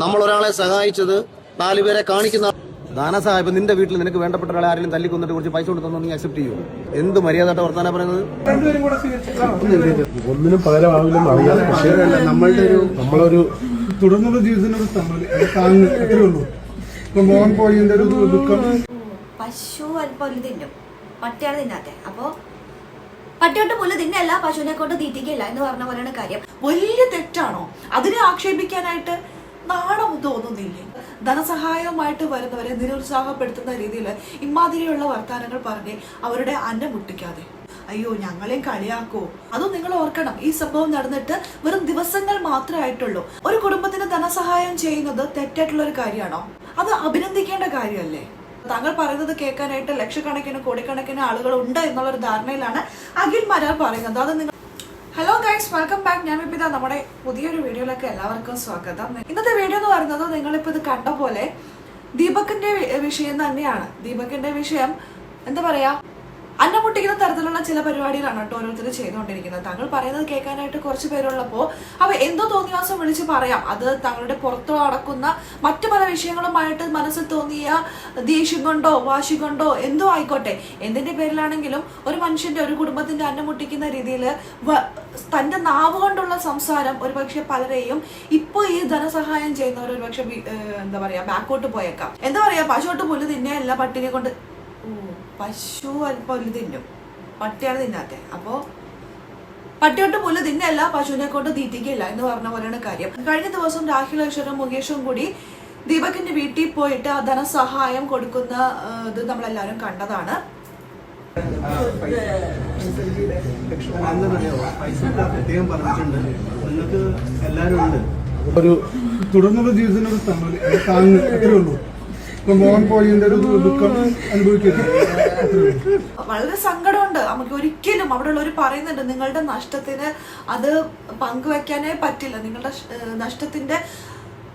നമ്മൾ ഒരാളെ സഹായിച്ചത് നാലുപേരെ കാണിക്കുന്ന ധനസഹായം ഇപ്പൊ നിന്റെ വീട്ടിൽ നിനക്ക് വേണ്ടപ്പെട്ട ഒരാളെ ആരെങ്കിലും തല്ലി കൊന്നിട്ട് കുറച്ച് പൈസ കൊടുത്തു നീ അക്സെപ്റ്റ് ചെയ്യൂ? എന്ത് മര്യാദ വർത്താനം പറയുന്നത്? ഒന്നിനും പകരമാവില്ലെന്ന് അറിയാതെ പക്ഷേ നമ്മളുടെ ഒരു നമ്മളൊരു തുടർന്നുള്ള ഇപ്പൊ മോഹൻ ഒരു ദുഃഖം. പശു അല്പം ഒരു തിന്നും. പട്ടിയാണ് തിന്നാത്തെ. അപ്പോ പട്ടിയോട്ട് പുല്ല് തിന്നല്ല പശുവിനെ കൊണ്ട് തീറ്റിക്കില്ല എന്ന് പറഞ്ഞ പോലെയാണ് കാര്യം. വലിയ തെറ്റാണോ? അതിനെ ആക്ഷേപിക്കാനായിട്ട് നാണം തോന്നുന്നില്ലേ ധനസഹായവുമായിട്ട് വരുന്നവരെ നിരുത്സാഹപ്പെടുത്തുന്ന രീതിയിൽ ഇമാതിരിയുള്ള വർത്തമാനങ്ങൾ പറഞ്ഞ് അവരുടെ അന്നം മുട്ടിക്കാതെ. അയ്യോ ഞങ്ങളെയും കളിയാക്കോ? അതും നിങ്ങൾ ഓർക്കണം. ഈ സംഭവം നടന്നിട്ട് വെറും ദിവസങ്ങൾ മാത്രമേ ആയിട്ടുള്ളൂ. ഒരു കുടുംബത്തിന് ധനസഹായം ചെയ്യുന്നത് തെറ്റായിട്ടുള്ള ഒരു കാര്യമാണോ? അത് അഭിനന്ദിക്കേണ്ട കാര്യമല്ലേ? താങ്കൾ പറയുന്നത് കേൾക്കാനായിട്ട് ലക്ഷക്കണക്കിന് കോടിക്കണക്കിന് ആളുകൾ ഉണ്ട് എന്നുള്ള ഒരു ധാരണയിലാണ് അഖിൽ മരാർ പറയുന്നത്. അത് നിങ്ങൾ ഹലോ ഗൈസ് വെൽക്കം ബാക്ക് ഞാൻ വിപിത. നമ്മുടെ പുതിയൊരു വീഡിയോയിലേക്ക് എല്ലാവർക്കും സ്വാഗതം. ഇന്നത്തെ വീഡിയോ എന്ന് പറയുന്നത് നിങ്ങളിപ്പോ ഇത് കണ്ട പോലെ ദീപകിന്റെ വിഷയം തന്നെയാണ്. ദീപകിന്റെ വിഷയം എന്താ പറയാ അന്നം മുട്ടിക്കുന്ന തരത്തിലുള്ള ചില പരിപാടികളാണ് കേട്ടോ ഓരോരുത്തർ ചെയ്തുകൊണ്ടിരിക്കുന്നത്. താങ്കൾ പറയുന്നത് കേൾക്കാനായിട്ട് കുറച്ച് പേരുള്ളപ്പോൾ അവ എന്തോ തോന്നിയാസം വിളിച്ച് പറയാം. അത് തങ്ങളുടെ പുറത്തു നടക്കുന്ന മറ്റു പല വിഷയങ്ങളുമായിട്ട് മനസ്സിൽ തോന്നിയ ദേഷ്യം കൊണ്ടോ വാശി കൊണ്ടോ എന്തോ ആയിക്കോട്ടെ. എന്തിന്റെ പേരിലാണെങ്കിലും ഒരു മനുഷ്യന്റെ ഒരു കുടുംബത്തിന്റെ അന്നം മുട്ടിക്കുന്ന രീതിയിൽ തന്റെ നാവ് കൊണ്ടുള്ള സംസാരം ഒരുപക്ഷെ പലരെയും ഇപ്പോൾ ഈ ധനസഹായം ചെയ്യുന്നവർ ഒരുപക്ഷെ എന്താ പറയാ ബാക്കോട്ട് പോയേക്കാം. എന്താ പറയാ പശുവോട്ട് പുല്ല് തിന്നെയല്ല പട്ടിനെ കൊണ്ട്. പശു അല്പം ഒരു തിന്നും. പട്ടിയാണ് തിന്നാത്തെ. അപ്പോ പട്ടിയോട്ട് പുല്ല് തിന്നല്ല പശുവിനെ കൊണ്ട് തീറ്റിക്കില്ല എന്ന് പറഞ്ഞ പോലെയാണ് കാര്യം. കഴിഞ്ഞ ദിവസം രാഹുൽ ഈശ്വരും മുകേഷും കൂടി ദീപകിന്റെ വീട്ടിൽ പോയിട്ട് ധനസഹായം കൊടുക്കുന്ന ഇത് നമ്മളെല്ലാവരും കണ്ടതാണ്. നിങ്ങൾക്ക് ഉണ്ട് ഒരു തുടർന്നുള്ള ജീവിതത്തിനൊരു താങ്ങ് അത്രേ ഉള്ളൂ. ഇപ്പൊ മോഹൻ പോയിന്റെ ഒരു ദുഃഖം അനുഭവിക്കരുത്. വളരെ സങ്കടമുണ്ട്. നമുക്ക് ഒരിക്കലും അവിടെ ഉള്ളവർ പറയുന്നുണ്ട് നിങ്ങളുടെ നഷ്ടത്തിന് അത് പങ്കുവെക്കാനേ പറ്റില്ല. നിങ്ങളുടെ നഷ്ടത്തിന്റെ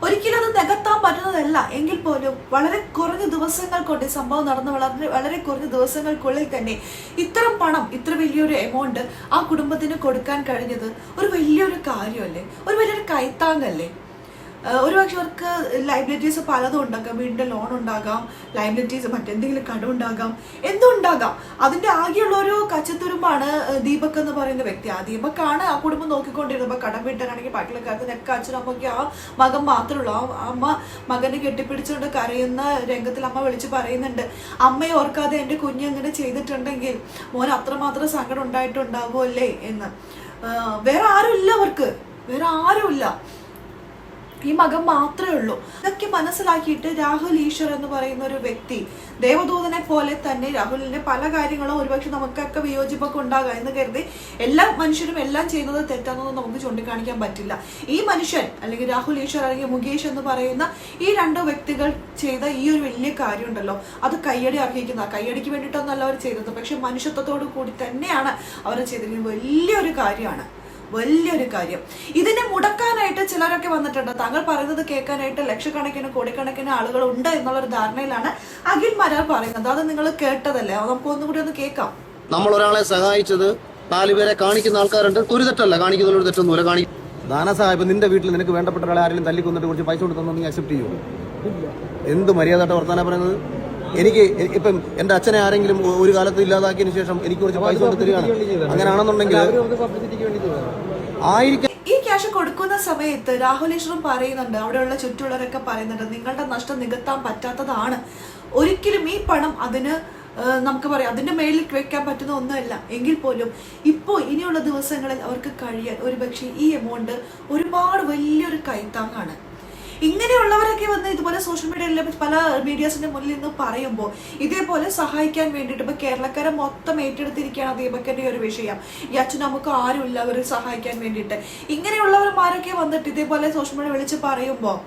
ഒരിക്കലും അത് നികത്താൻ പറ്റുന്നതല്ല. എങ്കിൽ പോലും വളരെ കുറഞ്ഞ ദിവസങ്ങൾ കൊണ്ട് സംഭവം നടന്ന് വളരെ വളരെ കുറഞ്ഞ ദിവസങ്ങൾക്കുള്ളിൽ തന്നെ ഇത്തരം പണം ഇത്ര വലിയൊരു എമൗണ്ട് ആ കുടുംബത്തിന് കൊടുക്കാൻ കഴിഞ്ഞത് ഒരു വലിയൊരു കാര്യമല്ലേ? ഒരു വലിയൊരു കൈത്താങ്ങല്ലേ? ഒരുപക്ഷെ അവർക്ക് ലൈബിലിറ്റീസ് പലതും ഉണ്ടാക്കാം വീടിന്റെ ലോൺ ഉണ്ടാകാം ലൈബിലിറ്റീസ് മറ്റെന്തെങ്കിലും കടം ഉണ്ടാകാം എന്തും ഉണ്ടാകാം. അതിന്റെ ആകെയുള്ള ഒരു കച്ചത്തുരുമ്പാണ് ദീപക് എന്ന് പറയുന്ന വ്യക്തി. ആ ദീപക്കാണ് ആ കുടുംബം നോക്കിക്കൊണ്ടിരുന്നത്. ഇപ്പൊ കടം വീട്ടാനാണെങ്കിൽ ബാക്കിയുള്ള കാര്യത്തിനൊക്കെ അച്ഛനും അമ്മയ്ക്ക് ആ മകൻ മാത്രമുള്ളൂ ആ അമ്മ മകനെ കെട്ടിപ്പിടിച്ചുകൊണ്ട് കരയുന്ന രംഗത്തിൽ അമ്മ വിളിച്ച് പറയുന്നുണ്ട്. അമ്മയെ ഓർക്കാതെ എന്റെ കുഞ്ഞ് അങ്ങനെ ചെയ്തിട്ടുണ്ടെങ്കിൽ മോൻ അത്രമാത്രം സങ്കടം ഉണ്ടായിട്ടുണ്ടാവുമല്ലേ എന്ന്. വേറെ ആരും ഇല്ല അവർക്ക്. വേറെ ആരുമില്ല. ഈ മകൻ മാത്രമേ ഉള്ളൂ. ഇതൊക്കെ മനസ്സിലാക്കിയിട്ട് രാഹുൽ ഈശ്വർ എന്ന് പറയുന്ന ഒരു വ്യക്തി ദേവദൂതനെ പോലെ തന്നെ രാഹുലിന്റെ പല കാര്യങ്ങളും ഒരുപക്ഷെ നമുക്കൊക്കെ വിയോജിപ്പൊക്കെ ഉണ്ടാകാം എന്ന് കരുതി എല്ലാ മനുഷ്യരും എല്ലാം ചെയ്യുന്നത് തെറ്റാണെന്ന് നമുക്ക് ചൂണ്ടിക്കാണിക്കാൻ പറ്റില്ല. ഈ മനുഷ്യൻ അല്ലെങ്കിൽ രാഹുൽ ഈശ്വർ അല്ലെങ്കിൽ മുകേഷ് എന്ന് പറയുന്ന ഈ രണ്ട് വ്യക്തികൾ ചെയ്ത ഈ ഒരു വലിയ കാര്യം ഉണ്ടല്ലോ അത് കയ്യടി അർഹിക്കുന്ന കയ്യടിക്ക് വേണ്ടിയിട്ടൊന്നല്ല അവർ ചെയ്തത്. പക്ഷെ മനുഷ്യത്വത്തോടു കൂടി തന്നെയാണ് അവർ ചെയ്തിരിക്കുന്നത്. വലിയൊരു കാര്യമാണ്. വലിയൊരു കാര്യം. ഇതിനെ മുടക്കാനായിട്ട് ചിലരൊക്കെ വന്നിട്ടുണ്ട്. താങ്കൾ പറയുന്നത് കേൾക്കാനായിട്ട് ലക്ഷക്കണക്കിന് കോടിക്കണക്കിന് ആളുകൾ ഉണ്ട് എന്നുള്ളൊരു ധാരണയിലാണ് അഖിൽ മരാർ പറയുന്നത്. അത് നിങ്ങൾ കേട്ടതല്ലേ? അത് നമുക്ക് ഒന്നുകൂടി ഒന്ന് കേൾക്കാം. നമ്മൾ ഒരാളെ സഹായിച്ചത് നാലുപേരെ കാണിക്കുന്ന ആൾക്കാരുണ്ട്. ഒരു തെറ്റല്ല. കാണിക്കുന്ന ഒരു തെറ്റൊന്നുമില്ല. കാണിക്കും ഇപ്പൊ നിന്റെ വീട്ടിൽ നിനക്ക് വേണ്ടപ്പെട്ട ഒരാളെ ആരെങ്കിലും തല്ലിക്കൊന്നിട്ട് കുറച്ച് പൈസ കൊടുത്തു നീ അക്സെപ്റ്റ് ചെയ്യുമോ എന്ത് മര്യാദ വർത്താനം പറയുന്നത്? എനിക്ക് ഇപ്പം എന്റെ അച്ഛനെ ആരെങ്കിലും ഒരു കാലത്ത് ഇല്ലാതാക്കിയതിനു ശേഷം എനിക്ക് കുറച്ച് പൈസ കൊണ്ട് തരികയാണ് അങ്ങനെയാണെന്നുണ്ടെങ്കിൽ ആയിരിക്കും ഈ ക്യാഷ് കൊടുക്കുന്ന സമയത്ത് രാഹുൽ ഈശ്വറും പറയുന്നുണ്ട് അവിടെയുള്ള ചുറ്റുള്ളവരൊക്കെ പറയുന്നുണ്ട് നിങ്ങളുടെ നഷ്ടം നികത്താൻ പറ്റാത്തതാണ്. ഒരിക്കലും ഈ പണം അതിന് നമുക്ക് പറയാം അതിന്റെ മേലിൽ വെക്കാൻ പറ്റുന്ന ഒന്നുമല്ല. എങ്കിൽ പോലും ഇപ്പോൾ ഇനിയുള്ള ദിവസങ്ങളിൽ അവർക്ക് കഴിയാൻ ഒരുപക്ഷെ ഈ എമൗണ്ട് ഒരുപാട് വലിയൊരു കൈത്താങ്ങാണ്. ഇങ്ങനെയുള്ളവരൊക്കെ വന്ന് ഇതുപോലെ സോഷ്യൽ മീഡിയയിലെ പല മീഡിയാസിന്റെ മുന്നിൽ നിന്ന് പറയുമ്പോൾ ഇതേപോലെ സഹായിക്കാൻ വേണ്ടിയിട്ട് ഇപ്പൊ കേരളക്കാരെ മൊത്തം ഏറ്റെടുത്തിരിക്കുകയാണ് ദീപക്കന്റെ ഒരു വിഷയം. ഈ അച്ഛൻ നമുക്ക് ആരുമില്ല അവരെ സഹായിക്കാൻ വേണ്ടിയിട്ട്. ഇങ്ങനെയുള്ളവന്മാരൊക്കെ വന്നിട്ട് ഇതേപോലെ സോഷ്യൽ മീഡിയ വിളിച്ച് പറയുമ്പോൾ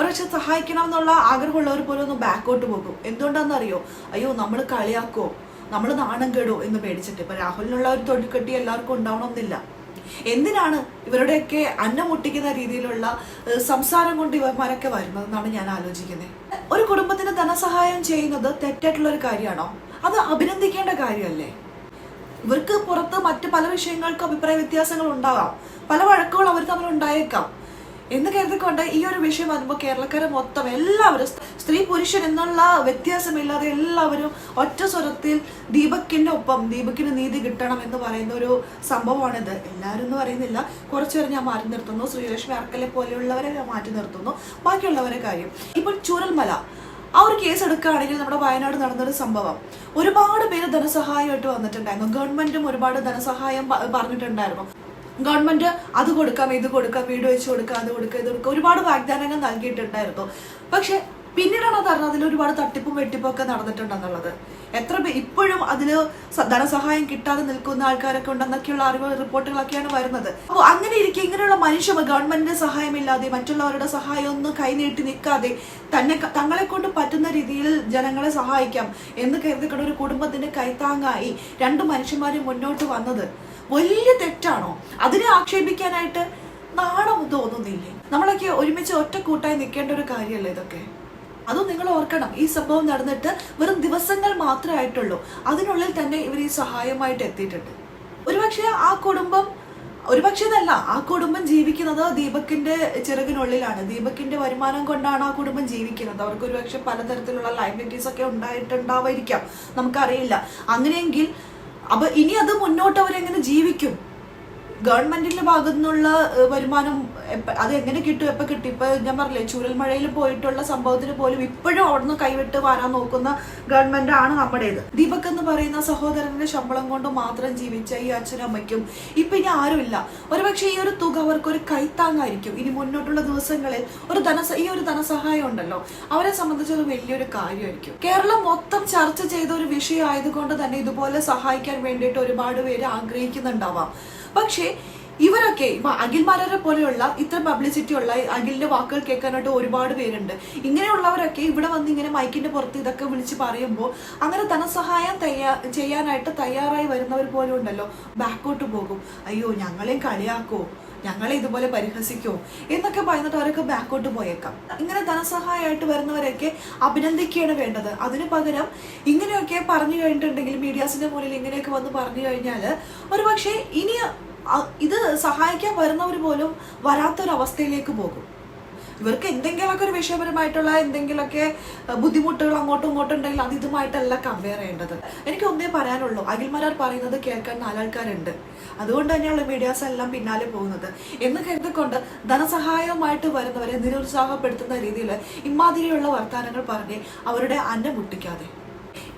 ഒരക്ഷെ സഹായിക്കണം എന്നുള്ള ആഗ്രഹമുള്ളവർ പോലും ഒന്ന് ബാക്കോട്ട് പോകും. എന്തുകൊണ്ടാണെന്നറിയോ? അയ്യോ നമ്മൾ കളിയാക്കോ? നമ്മൾ നാണം കേടോ എന്ന് പേടിച്ചിട്ട്. ഇപ്പൊ രാഹുലിനുള്ള ഒരു തൊഴിൽക്കെട്ടി എല്ലാവർക്കും ഉണ്ടാവണമെന്നില്ല. എന്തിനാണ് ഇവരുടെയൊക്കെ അന്നം മുട്ടിക്കുന്ന രീതിയിലുള്ള സംസാരം കൊണ്ട് ഇവന്മാരൊക്കെ വരുന്നതെന്നാണ് ഞാൻ ആലോചിക്കുന്നത് ഒരു കുടുംബത്തിന് ധനസഹായം ചെയ്യുന്നത് തെറ്റായിട്ടുള്ള ഒരു കാര്യമാണോ? അത് അഭിനന്ദിക്കേണ്ട കാര്യമല്ലേ? ഇവർക്ക് പുറത്ത് മറ്റ് പല വിഷയങ്ങൾക്കും അഭിപ്രായ വ്യത്യാസങ്ങൾ ഉണ്ടാകാം പല വഴക്കുകൾ അവർ തമ്മിൽ ഉണ്ടായേക്കാം. എന്ന് കരുതിക്കൊണ്ട് ഈ ഒരു വിഷയം വരുമ്പോൾ കേരളക്കാരെ മൊത്തം എല്ലാവരും സ്ത്രീ പുരുഷൻ എന്നുള്ള വ്യത്യാസമില്ലാതെ എല്ലാവരും ഒറ്റ സ്വരത്തിൽ ദീപക്കിന്റെ ഒപ്പം ദീപക്കിന് നീതി കിട്ടണം എന്ന് പറയുന്ന ഒരു സംഭവമാണിത്. എല്ലാവരും എന്ന് പറയുന്നില്ല കുറച്ചുപേരെ ഞാൻ മാറ്റി നിർത്തുന്നു. ശ്രീലക്ഷ്മി അർക്കലെ പോലെയുള്ളവരെ ഞാൻ മാറ്റി നിർത്തുന്നു. ബാക്കിയുള്ളവരെ കാര്യം. ഇപ്പോൾ ചുരൽമല. ആ ഒരു കേസ് എടുക്കുകയാണെങ്കിൽ നമ്മുടെ വയനാട് നടന്നൊരു സംഭവം. ഒരുപാട് പേര് ധനസഹായമായിട്ട് വന്നിട്ടുണ്ടായിരുന്നു. ഗവൺമെന്റും ഒരുപാട് ധനസഹായം പറഞ്ഞിട്ടുണ്ടായിരുന്നു. ഗവൺമെന്റ് അത് കൊടുക്കാം ഇത് കൊടുക്കാം വീട് വെച്ച് കൊടുക്കാം അത് കൊടുക്കാം ഇത് കൊടുക്കാം. ഒരുപാട് വാഗ്ദാനങ്ങൾ നൽകിയിട്ടുണ്ടായിരുന്നു. പക്ഷെ പിന്നീടാണ് അത് അറിഞ്ഞത് അതിൽ ഒരുപാട് തട്ടിപ്പും വെട്ടിപ്പും ഒക്കെ നടന്നിട്ടുണ്ടെന്നുള്ളത്. എത്ര ഇപ്പോഴും അതിൽ ധനസഹായം കിട്ടാതെ നിൽക്കുന്ന ആൾക്കാരൊക്കെ ഉണ്ടെന്നൊക്കെയുള്ള അറിവ് റിപ്പോർട്ടുകളൊക്കെയാണ് വരുന്നത്. അപ്പോൾ അങ്ങനെ ഇരിക്കെ ഇങ്ങനെയുള്ള മനുഷ്യർ ഗവൺമെന്റിന്റെ സഹായമില്ലാതെ മറ്റുള്ളവരുടെ സഹായം ഒന്നും കൈനീട്ടി നിൽക്കാതെ തന്നെ തങ്ങളെ കൊണ്ട് പറ്റുന്ന രീതിയിൽ ജനങ്ങളെ സഹായിക്കാം എന്ന് കരുതിക്കൊണ്ട് ഒരു കുടുംബത്തിന്റെ കൈത്താങ്ങായി രണ്ട് മനുഷ്യന്മാര് മുന്നോട്ട് വന്നത്. വലിയ തെറ്റാണോ? അതിനെ ആക്ഷേപിക്കാനായിട്ട് നാണം തോന്നുന്നില്ലേ? നമ്മളൊക്കെ ഒരുമിച്ച് ഒറ്റ കൂട്ടായി നിൽക്കേണ്ട ഒരു കാര്യമല്ലേ ഇതൊക്കെ? അതും നിങ്ങൾ ഓർക്കണം. ഈ സംഭവം നടന്നിട്ട് വെറും ദിവസങ്ങൾ മാത്രമേ ആയിട്ടുള്ളൂ. അതിനുള്ളിൽ തന്നെ ഇവർ ഈ സഹായമായിട്ട് എത്തിയിട്ടുണ്ട്. ഒരുപക്ഷെ ആ കുടുംബം ഒരുപക്ഷെ എന്നല്ല ആ കുടുംബം ജീവിക്കുന്നത് ദീപക്കിന്റെ ചിറകിനുള്ളിലാണ്. ദീപക്കിന്റെ വരുമാനം കൊണ്ടാണ് ആ കുടുംബം ജീവിക്കുന്നത്. അവർക്ക് ഒരുപക്ഷെ പലതരത്തിലുള്ള ലൈബിലിറ്റീസ് ഒക്കെ ഉണ്ടായിട്ടുണ്ടാവായിരിക്കാം. നമുക്കറിയില്ല. അങ്ങനെയെങ്കിൽ അപ്പൊ ഇനി അത് മുന്നോട്ട് അവരെങ്ങനെ ജീവിക്കും? ഗവൺമെന്റിന്റെ ഭാഗത്തു നിന്നുള്ള വരുമാനം അത് എങ്ങനെ കിട്ടും എപ്പോൾ കിട്ടും? ഇപ്പൊ ഞാൻ പറഞ്ഞില്ലേ ചൂരൽമഴയിൽ പോയിട്ടുള്ള സംഭവത്തിന് പോലും ഇപ്പോഴും അവിടുന്ന് കൈവിട്ട് വരാൻ നോക്കുന്ന ഗവൺമെന്റ് ആണ് നമ്മുടേത്. ദീപക് എന്ന് പറയുന്ന സഹോദരന്റെ ശമ്പളം കൊണ്ട് മാത്രം ജീവിച്ച ഈ അച്ഛനും അമ്മയ്ക്കും ഇപ്പൊ ഇനി ആരുമില്ല ഒരുപക്ഷെ ഈ ഒരു തുക അവർക്ക് ഒരു കൈത്താങ്ങായിരിക്കും ഇനി മുന്നോട്ടുള്ള ദിവസങ്ങളിൽ ഒരു ധന ഈ ഒരു ധനസഹായം ഉണ്ടല്ലോ അവരെ സംബന്ധിച്ച് ഒരു വലിയൊരു കാര്യമായിരിക്കും. കേരളം മൊത്തം ചർച്ച ചെയ്ത ഒരു വിഷയം ആയതുകൊണ്ട് തന്നെ ഇതുപോലെ സഹായിക്കാൻ വേണ്ടിയിട്ട് ഒരുപാട് പേര് ആഗ്രഹിക്കുന്നുണ്ടാവാം. പക്ഷേ ഇവരൊക്കെ ഇപ്പൊ അഖിൽമാരെ പോലെയുള്ള ഇത്ര പബ്ലിസിറ്റി ഉള്ള അഖിലിന്റെ വാക്കുകൾ കേൾക്കാനായിട്ട് ഒരുപാട് പേരുണ്ട്. ഇങ്ങനെയുള്ളവരൊക്കെ ഇവിടെ വന്ന് ഇങ്ങനെ മൈക്കിന്റെ പുറത്ത് ഇതൊക്കെ വിളിച്ച് പറയുമ്പോൾ അങ്ങനെ ധനസഹായം തയ്യാ ചെയ്യാനായിട്ട് തയ്യാറായി വരുന്നവർ പോലും ഉണ്ടല്ലോ. ബാക്കോട്ട് പോകും. അയ്യോ ഞങ്ങളെയും കളിയാക്കോ? ഞങ്ങളെ ഇതുപോലെ പരിഹസിക്കോ? എന്നൊക്കെ പറയുന്നിട്ട് അവരൊക്കെ ബാക്കോട്ട് പോയേക്കാം. ഇങ്ങനെ ധനസഹായമായിട്ട് വരുന്നവരൊക്കെ അഭിനന്ദിക്കുകയാണ് വേണ്ടത്. അതിന് പകരം ഇങ്ങനെയൊക്കെ പറഞ്ഞു കഴിഞ്ഞിട്ടുണ്ടെങ്കിൽ മീഡിയാസിന്റെ മുന്നിൽ ഇങ്ങനെയൊക്കെ വന്ന് പറഞ്ഞു കഴിഞ്ഞാൽ ഒരുപക്ഷെ ഇനി ഇത് സഹായിക്കാൻ വരുന്നവർ പോലും വരാത്തൊരവസ്ഥയിലേക്ക് പോകും. ഇവർക്ക് എന്തെങ്കിലുമൊക്കെ ഒരു വിഷയപരമായിട്ടുള്ള എന്തെങ്കിലുമൊക്കെ ബുദ്ധിമുട്ടുകൾ അങ്ങോട്ടും ഇങ്ങോട്ടും ഉണ്ടെങ്കിൽ അത് ഇതുമായിട്ടല്ല കമ്പയർ ചെയ്യേണ്ടത്. എനിക്ക് ഒന്നേ പറയാനുള്ളൂ. അഖിൽമാരാർ പറയുന്നത് കേൾക്കാൻ നാലാൾക്കാരുണ്ട്. അതുകൊണ്ട് തന്നെയാണ് മീഡിയാസ് എല്ലാം പിന്നാലെ പോകുന്നത്. എന്ന് കരുതിക്കൊണ്ട് ധനസഹായവുമായിട്ട് വരുന്നവരെ നിരുത്സാഹപ്പെടുത്തുന്ന രീതിയിൽ ഇമാതിരിയുള്ള വർത്തമാനങ്ങൾ പറഞ്ഞ് അവരുടെ അന്നം മുട്ടിക്കാതെ.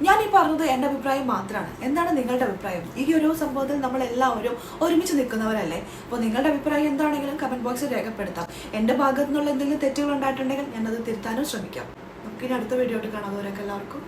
ഞാൻ ഈ പറഞ്ഞത് എന്റെ അഭിപ്രായം മാത്രമാണ് എന്താണ് നിങ്ങളുടെ അഭിപ്രായം? ഈ ഒരു സംഭവത്തിൽ നമ്മൾ എല്ലാവരും ഒരുമിച്ച് നിൽക്കുന്നവരല്ലേ? അപ്പോൾ നിങ്ങളുടെ അഭിപ്രായം എന്താണെങ്കിലും കമന്റ് ബോക്സിൽ രേഖപ്പെടുത്താം. എന്റെ ഭാഗത്തു നിന്നുള്ള എന്തെങ്കിലും തെറ്റുകൾ ഉണ്ടായിട്ടുണ്ടെങ്കിൽ ഞാനത് തിരുത്താനും ശ്രമിക്കാം. നമുക്കിനി അടുത്ത വീഡിയോ ആയിട്ട് കാണാം. എല്ലാവർക്കും.